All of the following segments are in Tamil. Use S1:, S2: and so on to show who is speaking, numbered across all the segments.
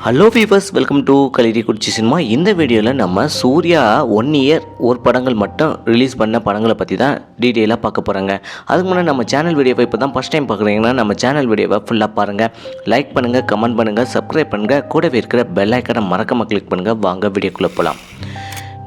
S1: ஹலோ பீபர்ஸ் வெல்கம் டு கலிரி குடிச்சி சினிமா இந்த வீடியோவில் நம்ம சூர்யா ஒன் இயர் ஒரு படங்கள் மட்டும் ரிலீஸ் பண்ண படங்களை பற்றி தான் டீட்டெயிலாக பார்க்க போகிறாங்க அதுக்கு முன்னாடி நம்ம சேனல் வீடியோவை இப்போ தான் ஃபஸ்ட் டைம் பார்க்குறீங்கன்னா நம்ம சேனல் வீடியோவை ஃபுல்லாக பாருங்கள் லைக் பண்ணுங்கள் கமெண்ட் பண்ணுங்கள் சப்ஸ்கிரைப் பண்ணுங்கள் கூடவே இருக்கிற பெல் ஐக்கனை மறக்காமல் கிளிக் பண்ணுங்கள் வாங்க வீடியோக்குள்ளே போகலாம்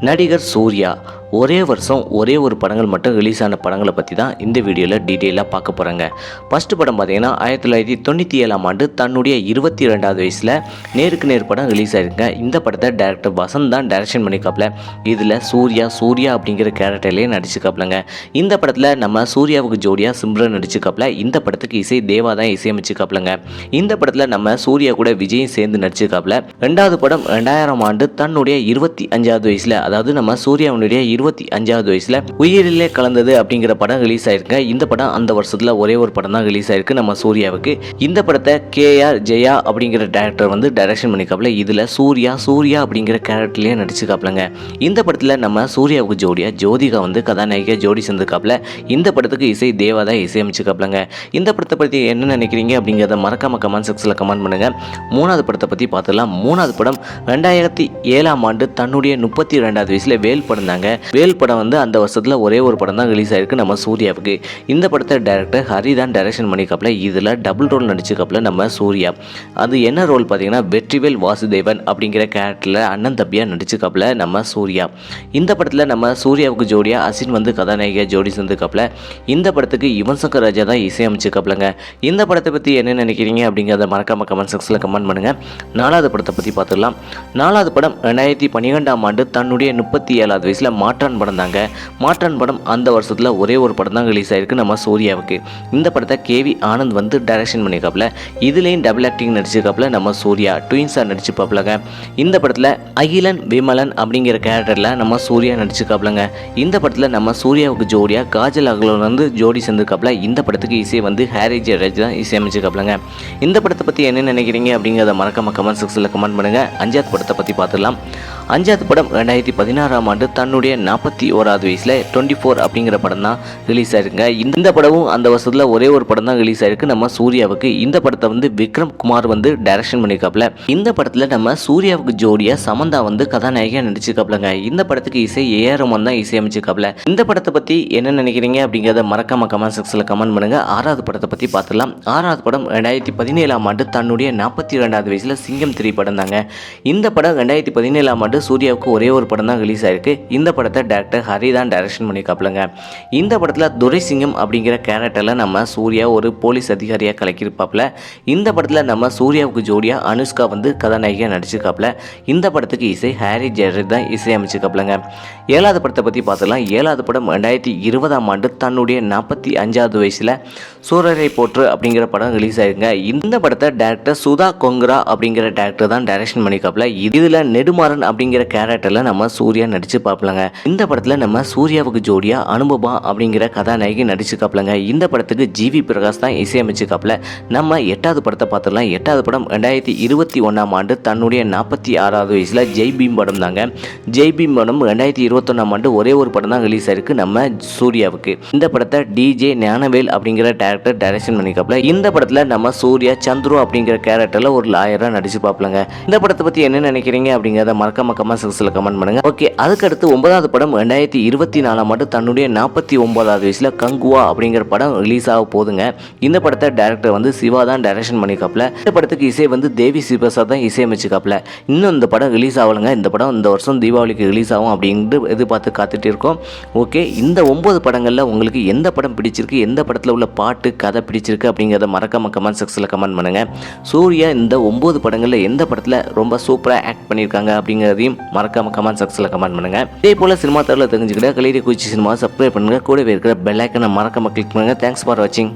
S1: நடிகர் சூர்யா ஒரே வருஷம் ஒரே ஒரு படங்கள் மட்டும் ரிலீஸ் ஆன படங்களை பற்றி தான் இந்த வீடியோவில் டீட்டெயிலாக பார்க்க போகிறாங்க ஃபஸ்ட்டு படம் பார்த்தீங்கன்னா ஆயிரத்தி தொள்ளாயிரத்தி தொண்ணூற்றி ஏழாம் ஆண்டு தன்னுடைய இருபத்தி ரெண்டாவது வயசில் நேருக்கு நேர் படம் ரிலீஸ் ஆயிருங்க இந்த படத்தை டேரக்டர் வசந்த் தான் டைரக்ஷன் பண்ணிக்காப்ல இதில் சூர்யா சூர்யா அப்படிங்கிற கேரக்டர்லேயே நடிச்சுக்காப்லங்க இந்த படத்தில் நம்ம சூர்யாவுக்கு ஜோடியாக சிம்ரன் நடிச்சுக்காப்ல இந்த படத்துக்கு இசை தேவா தான் இசையமைச்சுக்காப்லங்க இந்த படத்தில் நம்ம சூர்யா கூட விஜயும் சேர்ந்து நடிச்சுக்காப்ல ரெண்டாவது படம் ரெண்டாயிரம் ஆண்டு தன்னுடைய இருபத்தி அஞ்சாவது வயசில் அதாவது நம்ம சூர்யாவுடைய இருபத்தி அஞ்சாவது வயசுல உயிரிலே கலந்தது அப்படிங்கிற படம் ரிலீஸ் ஆயிருக்கு இந்த படம் அந்த வருஷத்தில் ஒரே ஒரு படம் தான் ரிலீஸ் ஆயிருக்கு. நம்ம சூர்யாவுக்கு. இந்த படத்தை கே ஆர் ஜெயா அப்படிங்கிற டேரக்டர் வந்து டைரக்ஷன் பண்ணிக்காப்ல இதில் சூர்யா சூர்யா அப்படிங்கிற கேரக்டர்லேயே நடிச்சுக்காப்லங்க இந்த படத்தில் நம்ம சூர்யாவுக்கு ஜோடியா ஜோதிகா வந்து கதாநாயகியா ஜோடி சேர்ந்துக்காப்ல இந்த படத்துக்கு இசை தேவா தான் இசையமைச்சுக்காப்லங்க இந்த படத்தை பற்றி என்ன நினைக்கிறீங்க அப்படிங்கிறத மறக்காம கமெண்ட் செக்ஸில் கமெண்ட் பண்ணுங்க. மூணாவது படத்தை பற்றி பார்த்துலாம் மூணாவது படம் ரெண்டாயிரத்தி ஏழாம் ஆண்டு தன்னுடைய முப்பத்தி ரெண்டாவது வயசில் வேல் படம் தாங்க வேல் படம் வந்து அந்த வருஷத்தில் ஒரே ஒரு படம் தான் ரிலீஸ் ஆயிருக்கு நம்ம சூர்யாவுக்கு. இந்த படத்தை டேரக்டர் ஹரி தான் டைரக்ஷன் பண்ணிக்காப்ல இதில் டபுள் ரோல் நடிச்சுக்காப்ல நம்ம சூர்யா. அது என்ன ரோல் பார்த்தீங்கன்னா வெற்றிவேல் வாசுதேவன் அப்படிங்கிற கேரக்டரில் அண்ணன் தம்பியாக நடிச்சுக்காப்ல நம்ம சூர்யா. இந்த படத்தில் நம்ம சூர்யாவுக்கு ஜோடியாக அசின் வந்து கதாநாயகியாக ஜோடி சேர்ந்துக்காப்ல இந்த படத்துக்கு யுவன் சங்கர் ராஜா தான் இசையமைச்சுக்காப்லங்க இந்த படத்தை பற்றி என்ன நினைக்கிறீங்க அப்படிங்கிறத மறக்காம கமெண்ட் செக்ஷனில் கமெண்ட் பண்ணுங்கள் நாலாவது படத்தை பற்றி பார்த்துக்கலாம் நாலாவது படம் ரெண்டாயிரத்தி பன்னிரெண்டாம் ஆண்டு தன்னுடைய முப்பத்தி ஏழாவது வயசில் மாற்றான் படம் தாங்க. மாற்றான் படம் அந்த வருஷத்தில் ஒரே ஒரு படம் தான் ரிலீஸ் ஆயிருக்கு நம்ம சூர்யாவுக்கு இந்த படத்தை கேவி ஆனந்த் வந்து டைரக்ஷன் பண்ணியிருக்காப்புல இதுலேயும் டபுள் ஆக்டிங் நடிச்சிருக்காப்புல நம்ம சூர்யா ட்வின்ஸாக நடிச்சுப்பாப்புலங்க இந்த படத்தில் அகிலன் விமலன் அப்படிங்கிற கேரக்டரில் நம்ம சூர்யா நடிச்சுக்காப்புலங்க இந்த படத்தில் நம்ம சூர்யாவுக்கு ஜோடியாக காஜல் அகலன் வந்து ஜோடி சேர்ந்துருக்காப்புல. இந்த படத்துக்கு இசை வந்து ஹாரி ஜெயராஜ் தான் இசையமைச்சிருக்காப்புலங்க இந்த படத்தை பற்றி என்ன நினைக்கிறீங்க அப்படிங்கிறத மறக்காம கமெண்ட் செக்ஷனில் கமெண்ட் பண்ணுங்கள் அஞ்சாவது படத்தை பற்றி பார்த்துடலாம். அஞ்சாவது படம் ரெண்டாயிரத்தி பதினாறாம் ஆண்டு தன்னுடைய நாற்பத்தி ஓராவது வயசில் டுவெண்ட்டி ஃபோர் அப்படிங்கிற படம் தான் ரிலீஸ் ஆயிருங்க இந்த படமும் அந்த வருஷத்தில் ஒரே ஒரு படம் தான் ரிலீஸ் ஆயிருக்கு. நம்ம சூர்யாவுக்கு இந்த படத்தை வந்து விக்ரம் குமார் வந்து டைரக்ஷன் பண்ணியிருக்காப்ல இந்த படத்தில் நம்ம சூர்யாவுக்கு ஜோடியாக சமந்தா வந்து கதாநாயகியாக நடிச்சிருக்காப்லங்க இந்த படத்துக்கு இசை ஏஆர் ரமன் தான் இசையமைச்சிருக்காப்ல இந்த படத்தை பற்றி என்ன நினைக்கிறீங்க அப்படிங்கிறத மறக்காம கமெண்ட் செக்ஷனில் கமெண்ட் பண்ணுங்க. ஆறாவது படத்தை பற்றி பார்த்துலாம் ஆறாவது படம் ரெண்டாயிரத்தி பதினேழாம் ஆண்டு தன்னுடைய நாற்பத்தி ரெண்டாவது வயசில் சிங்கம் த்ரீ படம் தாங்க இந்த படம் ரெண்டாயிரத்தி பதினேழாம் ஆண்டு சூர்யாவுக்கு ஒரே ஒரு படம் தான் ரிலீஸ் ஆயிருக்கு. இந்த படத்தை படத்தை டேரக்டர் ஹரி தான் டைரக்ஷன் பண்ணிக்காப்லங்க இந்த படத்தில் துரைசிங்கம் அப்படிங்கிற கேரக்டரில் நம்ம சூர்யா ஒரு போலீஸ் அதிகாரியாக கலக்கியிருப்பாப்புல. இந்த படத்தில் நம்ம சூர்யாவுக்கு ஜோடியாக அனுஷ்கா வந்து கதாநாயகியாக நடிச்சிருக்காப்புல. இந்த படத்துக்கு இசை ஹாரி ஜெயரத் தான் இசையமைச்சிருக்காப்லங்க ஏழாவது படத்தை பற்றி பார்த்துலாம் ஏழாவது படம் ரெண்டாயிரத்தி இருபதாம் ஆண்டு தன்னுடைய நாற்பத்தி அஞ்சாவது வயசில் சூரரை போற்று அப்படிங்கிற படம் ரிலீஸ் ஆயிருங்க. இந்த படத்தை டேரக்டர் சுதா கொங்கரா அப்படிங்கிற டேரக்டர் தான் டைரக்ஷன் பண்ணியிருக்காப்புல இதில் நெடுமாறன் அப்படிங்கிற கேரக்டரில் நம்ம சூர்யா நடிச்சு பார்ப்பலங்க இந்த படத்தில் நம்ம சூர்யாவுக்கு ஜோடியா அனுபவா அப்படிங்கிற கதாநாயகி நடிச்சிருக்காப்லங்க. இந்த படத்துக்கு ஜிவி பிரகாஷ் தான் இசையமைச்சிருக்காப்ல. நம்ம எட்டாவது படத்தை பார்த்துடலாம். எட்டாவது படம் ரெண்டாயிரத்தி இருபத்தி ஒன்றாம் ஆண்டு தன்னுடைய நாற்பத்தி ஆறாவது வயசில் ஜெய் பீம் படம் தாங்க. ஜெய் பீம் படம் ரெண்டாயிரத்தி இருபத்தொன்னாம் ஆண்டு ஒரே ஒரு படம் தான் ரிலீஸ் ஆயிருக்கு நம்ம சூர்யாவுக்கு. இந்த படத்தை டிஜே ஞானவேல் அப்படிங்கிற டேரக்டர் டைரக்ஷன் பண்ணிக்காப்ல இந்த படத்தில் நம்ம சூர்யா சந்துரு அப்படிங்கிற கேரக்டரில் ஒரு லாயராக நடிச்சு பார்ப்பலங்க இந்த படத்தை பற்றி என்ன நினைக்கிறீங்க அப்படிங்கிறத மறக்காம கமெண்ட் செக்ஷனில் கமெண்ட் பண்ணுங்க. ஓகே அதுக்கடுத்து ஒன்பதாவது படம் ரெண்டாயிரத்தி இருபத்தி நாலாம் ஆண்டு தன்னுடைய நாற்பத்தி ஒன்பதாவது வயசில் கங்குவா அப்படிங்கிற படம் ரிலீஸ் ஆக போதுங்க. இந்த படத்தை டேரக்டர் வந்து சிவா தான் டைரக்ஷன் பண்ணிக்காப்ல இந்த படத்துக்கு இசை வந்து தேவி சிவசா தான் இசையமைச்சுக்காப்ல இன்னும் இந்த படம் ரிலீஸ் ஆகலைங்க. இந்த படம் இந்த வருஷம் தீபாவளிக்கு ரிலீஸ் ஆகும் அப்படின்ட்டு எதிர்பார்த்து காத்துட்டு இருக்கோம். ஓகே இந்த ஒன்பது படங்களில் உங்களுக்கு எந்த படம் பிடிச்சிருக்கு? எந்த படத்தில் உள்ள பாட்டு கதை பிடிச்சிருக்கு அப்படிங்கிறத மறக்காம கமெண்ட் செக்ஷனில் கமெண்ட் பண்ணுங்க. சூர்யா இந்த ஒன்பது படங்களில் எந்த படத்தில் ரொம்ப சூப்பராக ஆக்ட் பண்ணியிருக்காங்க அப்படிங்கிறதையும் மறக்காம கமெண்ட் செக்ஷனில் கமெண்ட் பண்ணுங்க. இதே போல் சினிமா தரவில் தெரிஞ்சுக்கிட்ட கலிரி குச்சி சினிமா சப்ஸ்கிரைப் பண்ணுங்கள் கூடவே இருக்கிற பெல் ஐக்கனை மறக்காம கிளிக் பண்ணுங்க. தேங்க்ஸ் ஃபார் வாட்சிங்